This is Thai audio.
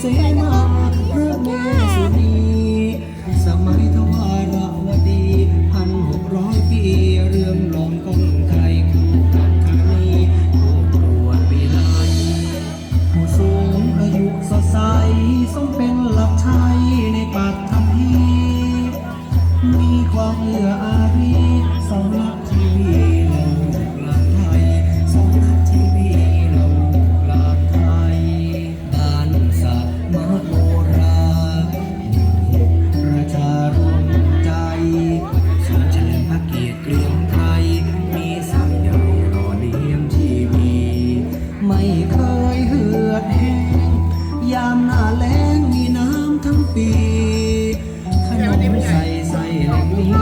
เสมาพระแม่สุนีสมัยทวารวดีพันหกร้อยปีเรื่องลองกองไทยคู่กับคานีผู้ตรวจปีไลผู้สูงอายุสดใสสมเป็นหลักชัยในปักทัำพีมีความเอื้อ มโหราประชารวมใจสวนเฉลิมพระเกียรติเกรียงไกรมีสายใยหล่อเลี้ยงชีวีไม่เคยเหือดแห้งยามหน้าแล้งมีน้ำทั้งปีขนมใส่ใส่แหลมนี้